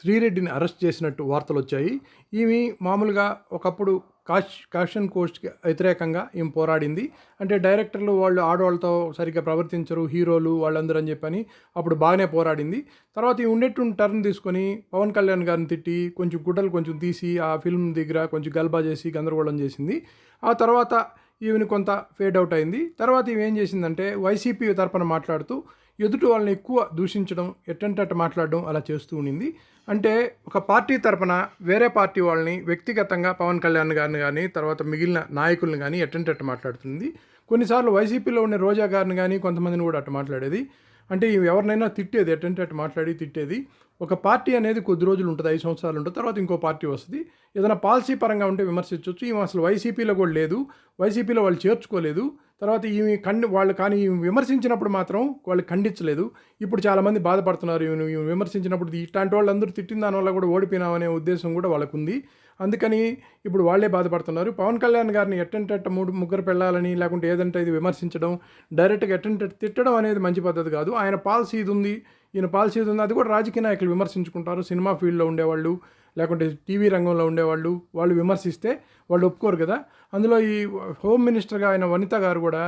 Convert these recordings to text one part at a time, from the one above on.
శ్రీరెడ్డిని arrest చేసినట్టు వార్తలు వచ్చాయి. ఈమె మామూలుగా ఒకప్పుడు కాష్ కాషన్ కోస్ట్కి వ్యతిరేకంగా ఈమె పోరాడింది. అంటే డైరెక్టర్లు వాళ్ళు ఆడవాళ్ళతో సరిగ్గా ప్రవర్తించరు హీరోలు వాళ్ళందరూ అని చెప్పని అప్పుడు బాగానే పోరాడింది. తర్వాత ఈ ఉండేట్టు టర్న్ తీసుకొని పవన్ కళ్యాణ్ గారిని తిట్టి కొంచెం గుడ్డలు కొంచెం తీసి ఆ ఫిల్మ్ దగ్గర కొంచెం గల్బా చేసి గందరగోళం చేసింది. ఆ తర్వాత ఈమెను కొంత ఫేడ్ అవుట్ అయింది. తర్వాత ఈమె ఏం చేసిందంటే వైసీపీ తరపున మాట్లాడుతూ ఎదుటి వాళ్ళని ఎక్కువ దూషించడం ఎట్టంటే అట్ట మాట్లాడడం అలా చేస్తూ ఉండింది. అంటే ఒక పార్టీ తరపున వేరే పార్టీ వాళ్ళని వ్యక్తిగతంగా పవన్ కళ్యాణ్ గారిని కానీ తర్వాత మిగిలిన నాయకుల్ని కానీ ఎట్టంటే మాట్లాడుతుంది. కొన్నిసార్లు వైసీపీలో ఉండే రోజా గారిని కానీ కొంతమందిని కూడా అటు మాట్లాడేది. అంటే ఎవరినైనా తిట్టేది ఎట్టంటే అట్టు మాట్లాడి తిట్టేది. ఒక పార్టీ అనేది కొద్ది రోజులు ఉంటుంది ఐదు సంవత్సరాలు ఉంటుంది తర్వాత ఇంకో పార్టీ వస్తుంది. ఏదైనా పాలసీ పరంగా ఉంటే విమర్శించవచ్చు ఈమె అసలు వైసీపీలో కూడా లేదు. వైసీపీలో వాళ్ళు చేర్చుకోలేదు. తర్వాత ఈమె ఖండి వాళ్ళు కానీ ఈమె విమర్శించినప్పుడు మాత్రం వాళ్ళు ఖండించలేదు. ఇప్పుడు చాలామంది బాధపడుతున్నారు ఈమెను ఈమె విమర్శించినప్పుడు ఇట్లాంటి వాళ్ళందరూ తిట్టిన తిట్టిన దానివల్ల కూడా ఓడిపోయినామనే ఉద్దేశం కూడా వాళ్ళకు ఉంది అందుకని ఇప్పుడు వాళ్ళే బాధపడుతున్నారు. పవన్ కళ్యాణ్ గారిని ఎట్టంటట్ట మూడు ముగ్గురు పెళ్ళాలని లేకుంటే ఏదంటే ఇది విమర్శించడం డైరెక్ట్గా ఎట్టంట తిట్టడం అనేది మంచి పద్ధతి కాదు. ఆయన పాలసీ ఇది ఉంది. ఈయన పాలసీ ఇది ఉంది. అది కూడా రాజకీయ నాయకులు విమర్శించుకుంటారు. సినిమా ఫీల్డ్లో ఉండేవాళ్ళు. లేకుంటే టీవీ రంగంలో ఉండేవాళ్ళు వాళ్ళు విమర్శిస్తే వాళ్ళు ఒప్పుకోరు కదా. అందులో ఈ హోమ్ మినిస్టర్గా ఆయన వనిత గారు కూడా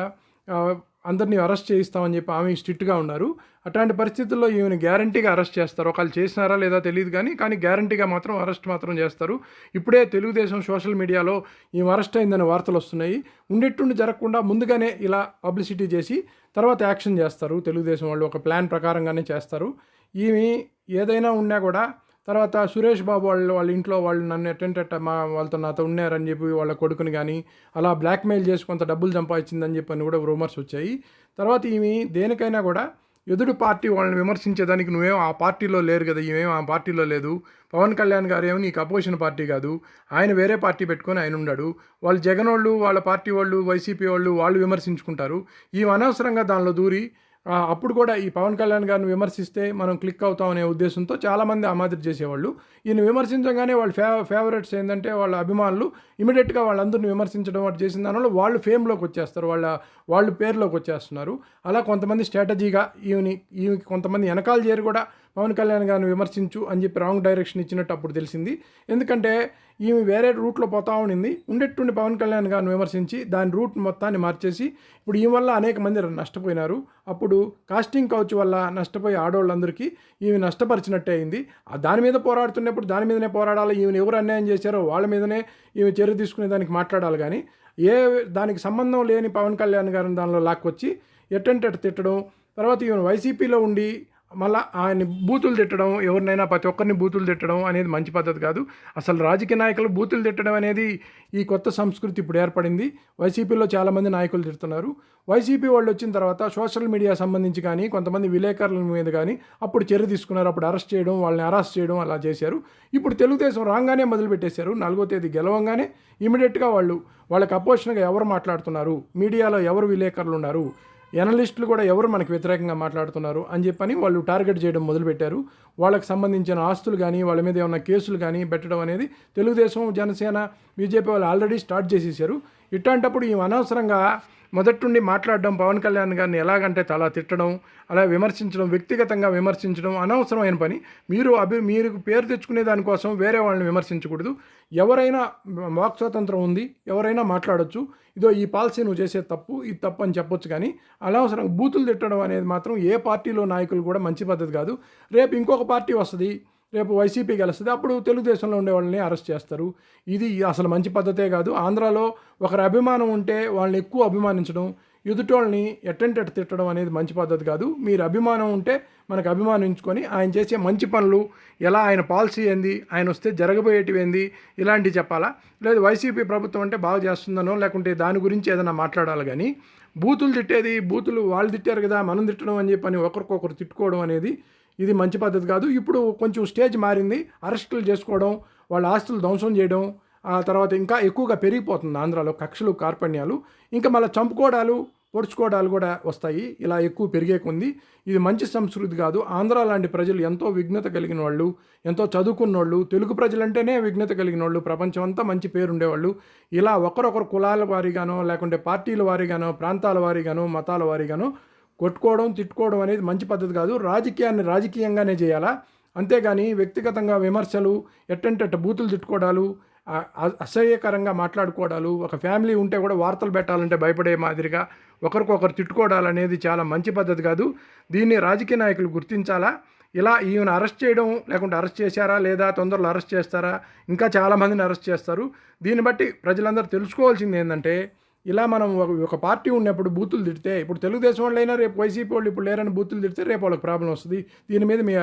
అందరినీ అరెస్ట్ చేయిస్తామని చెప్పి ఆమె స్ట్రిక్ట్గా ఉన్నారు. అట్లాంటి పరిస్థితుల్లో ఈమెను గ్యారంటీగా అరెస్ట్ చేస్తారు. ఒకళ్ళు చేసినారా లేదా తెలియదు కానీ కానీ గ్యారంటీగా మాత్రం అరెస్ట్ మాత్రం చేస్తారు. ఇప్పుడే తెలుగుదేశం సోషల్ మీడియాలో ఈమె అరెస్ట్ అయిందని వార్తలు వస్తున్నాయి. ఉండిట్టుండి జరగకుండా ముందుగానే ఇలా పబ్లిసిటీ చేసి తర్వాత యాక్షన్ చేస్తారు. తెలుగుదేశం వాళ్ళు ఒక ప్లాన్ ప్రకారంగానే చేస్తారు. ఈమె ఏదైనా ఉన్నా కూడా తర్వాత సురేష్ బాబు వాళ్ళు వాళ్ళ ఇంట్లో వాళ్ళు నన్ను ఎట్టంటట్ట మా వాళ్ళతో నాతో ఉన్నారని చెప్పి వాళ్ళ కొడుకుని కానీ అలా బ్లాక్మెయిల్ చేసి కొంత డబ్బులు సంపాదించిందని చెప్పి అని కూడా రూమర్స్ వచ్చాయి. తర్వాత ఈమె దేనికైనా కూడా ఎదుటి పార్టీ వాళ్ళని విమర్శించేదానికి నువ్వేం ఆ పార్టీలో లేరు కదా ఈమెం ఆ పార్టీలో లేదు. పవన్ కళ్యాణ్ గారు ఏమో నీకు అపోజిషన్ పార్టీ కాదు. ఆయన వేరే పార్టీ పెట్టుకొని ఆయన ఉన్నాడు వాళ్ళు జగన్ వాళ్ళు వాళ్ళ పార్టీ వాళ్ళు వైసీపీ వాళ్ళు వాళ్ళు విమర్శించుకుంటారు. ఈమె అనవసరంగా దానిలో దూరి అప్పుడు కూడా ఈ పవన్ కళ్యాణ్ గారిని విమర్శిస్తే మనం క్లిక్ అవుతాం అనే ఉద్దేశంతో చాలామంది ఆ మాదిరి చేసేవాళ్ళు. ఈయన విమర్శించగానే వాళ్ళ ఫే ఫేవరెట్స్ ఏంటంటే వాళ్ళ అభిమానులు ఇమీడియట్గా వాళ్ళందరిని విమర్శించడం వాటి చేసిన దానివల్ల వాళ్ళు ఫేమ్లోకి వచ్చేస్తారు వాళ్ళ వాళ్ళు పేరులోకి వచ్చేస్తున్నారు. అలా కొంతమంది స్ట్రాటజీగా ఈయని ఈమెకి కొంతమంది వెనకాల చేరి కూడా పవన్ కళ్యాణ్ గారిని విమర్శించు అని చెప్పి రాంగ్ డైరెక్షన్ ఇచ్చినట్టు అప్పుడు తెలిసింది. ఎందుకంటే ఈమె వేరే రూట్లో పోతా ఉండింది. ఉండేట్టుండి పవన్ కళ్యాణ్ గారిని విమర్శించి దాని రూట్ మొత్తాన్ని మార్చేసి ఇప్పుడు ఈ వల్ల అనేక మంది నష్టపోయినారు. అప్పుడు కాస్టింగ్ కౌచ్ వల్ల నష్టపోయే ఆడవాళ్ళందరికీ ఈమె నష్టపరిచినట్టే అయింది. ఆ దాని మీద పోరాడుతున్నప్పుడు దాని మీదనే పోరాడాలి. ఈమెను ఎవరు అన్యాయం చేశారో వాళ్ళ మీదనే ఈమె చర్య తీసుకునే దానికి మాట్లాడాలి కానీ ఏ దానికి సంబంధం లేని పవన్ కళ్యాణ్ గారిని దానిలో లాక్కొచ్చి ఎట్టంటే తిట్టడం తర్వాత ఈమెను వైసీపీలో ఉండి మళ్ళీ ఆయన బూతులు తిట్టడం ఎవరినైనా ప్రతి ఒక్కరిని బూతులు తిట్టడం అనేది మంచి పద్ధతి కాదు. అసలు రాజకీయ నాయకులు బూతులు తిట్టడం అనేది ఈ కొత్త సంస్కృతి ఇప్పుడు ఏర్పడింది. వైసీపీలో చాలామంది నాయకులు తిడుతున్నారు. వైసీపీ వాళ్ళు వచ్చిన తర్వాత సోషల్ మీడియా సంబంధించి కానీ కొంతమంది విలేకరుల మీద కానీ అప్పుడు చర్య తీసుకున్నారు. అప్పుడు అరెస్ట్ చేయడం వాళ్ళని అరెస్ట్ చేయడం అలా చేశారు. ఇప్పుడు తెలుగుదేశం రాగానే మొదలుపెట్టేశారు. నాలుగో తేదీ గెలవంగానే ఇమీడియట్గా వాళ్ళు వాళ్ళకి అపోజిషన్గా ఎవరు మాట్లాడుతున్నారు? మీడియాలో ఎవరు విలేకరులు ఉన్నారు? ఎనలిస్టులు కూడా ఎవరు మనకు వ్యతిరేకంగా మాట్లాడుతున్నారు అని చెప్పని వాళ్ళు టార్గెట్ చేయడం మొదలుపెట్టారు. వాళ్ళకి సంబంధించిన ఆస్తులు కానీ వాళ్ళ మీద ఏమైనా కేసులు కానీ పెట్టడం అనేది తెలుగుదేశం జనసేన బీజేపీ వాళ్ళు ఆల్రెడీ స్టార్ట్ చేసేసారు. ఇట్లాంటప్పుడు ఈ అనవసరంగా మొదటి నుండి మాట్లాడడం పవన్ కళ్యాణ్ గారిని ఎలాగంటే తలా తిట్టడం అలా విమర్శించడం వ్యక్తిగతంగా విమర్శించడం అనవసరమైన పని. మీరు అభి మీరు పేరు తెచ్చుకునే దానికోసం వేరే వాళ్ళని విమర్శించకూడదు. ఎవరైనా వాక్ స్వాతంత్రం ఉంది ఎవరైనా మాట్లాడొచ్చు. ఇదో ఈ పాలసీ నువ్వు చేసే తప్పు ఇది తప్పు అని చెప్పొచ్చు కానీ అనవసరం బూతులు తిట్టడం అనేది మాత్రం ఏ పార్టీలో నాయకులు కూడా మంచి పద్ధతి కాదు. రేపు ఇంకొక పార్టీ వస్తుంది రేపు వైసీపీ గెలుస్తుంది. అప్పుడు తెలుగుదేశంలో ఉండే వాళ్ళని అరెస్ట్ చేస్తారు. ఇది అసలు మంచి పద్ధతే కాదు. ఆంధ్రాలో ఒకరి అభిమానం ఉంటే వాళ్ళని ఎక్కువ అభిమానించడం ఎదుటోళ్ళని ఎట్టంటే తిట్టడం అనేది మంచి పద్ధతి కాదు. మీరు అభిమానం ఉంటే మనకు అభిమానించుకొని ఆయన చేసే మంచి పనులు ఎలా ఆయన పాలసీ ఏంది ఆయన వస్తే జరగబోయేటివి ఏంది ఇలాంటివి చెప్పాలా? లేదు వైసీపీ ప్రభుత్వం అంటే బాగా చేస్తుందనో లేకుంటే దాని గురించి ఏదైనా మాట్లాడాలి కానీ బూతులు తిట్టేది బూతులు వాళ్ళు తిట్టారు కదా మనం తిట్టడం అని చెప్పని ఒకరికొకరు తిట్టుకోవడం అనేది ఇది మంచి పద్ధతి కాదు. ఇప్పుడు కొంచెం స్టేజ్ మారింది. అరెస్టులు చేసుకోవడం వాళ్ళ ఆస్తులు ధ్వంసం చేయడం ఆ తర్వాత ఇంకా ఎక్కువగా పెరిగిపోతుంది ఆంధ్రాలో కక్షలు కార్పణ్యాలు. ఇంకా మళ్ళీ చంపుకోవడాలు పొడుచుకోవడాలు కూడా వస్తాయి. ఇలా ఎక్కువ పెరిగే కొంది ఇది మంచి సంస్కృతి కాదు. ఆంధ్ర లాంటి ప్రజలు ఎంతో విఘ్నత కలిగిన వాళ్ళు ఎంతో చదువుకున్న వాళ్ళు తెలుగు ప్రజలంటేనే విఘ్నత కలిగిన వాళ్ళు ప్రపంచం అంతా మంచి పేరు ఉండేవాళ్ళు. ఇలా ఒకరొకరు కులాల వారిగానో లేకుంటే పార్టీల వారిగానో ప్రాంతాల వారిగానో మతాల వారిగానో కొట్టుకోవడం తిట్టుకోవడం అనేది మంచి పద్ధతి కాదు. రాజకీయాన్ని రాజకీయంగానే చేయాలా? అంతేగాని వ్యక్తిగతంగా విమర్శలు ఎట్టంటట్ట బూతులు తిట్టుకోవడాలు అసహ్యకరంగా మాట్లాడుకోవడాలు ఒక ఫ్యామిలీ ఉంటే కూడా వార్తలు పెట్టాలంటే భయపడే మాదిరిగా ఒకరికొకరు తిట్టుకోవడాలు అనేది చాలా మంచి పద్ధతి కాదు. దీన్ని రాజకీయ నాయకులు గుర్తించాలా? ఇలా ఈయన అరెస్ట్ చేయడం లేకుంటే అరెస్ట్ చేశారా? లేదా తొందరలో అరెస్ట్ చేస్తారా? ఇంకా చాలామందిని అరెస్ట్ చేస్తారు. దీన్ని బట్టి ప్రజలందరూ తెలుసుకోవాల్సింది ఏంటంటే ఇలా మనం ఒక ఒక పార్టీ ఉన్నప్పుడు బూతులు తిడితే ఇప్పుడు తెలుగుదేశం వాళ్ళైనా రేపు వైసీపీ వాళ్ళు ఇప్పుడు లేరని బూతులు తిడితే రేపు వాళ్ళకి ప్రాబ్లం వస్తుంది. దీని మీద మీ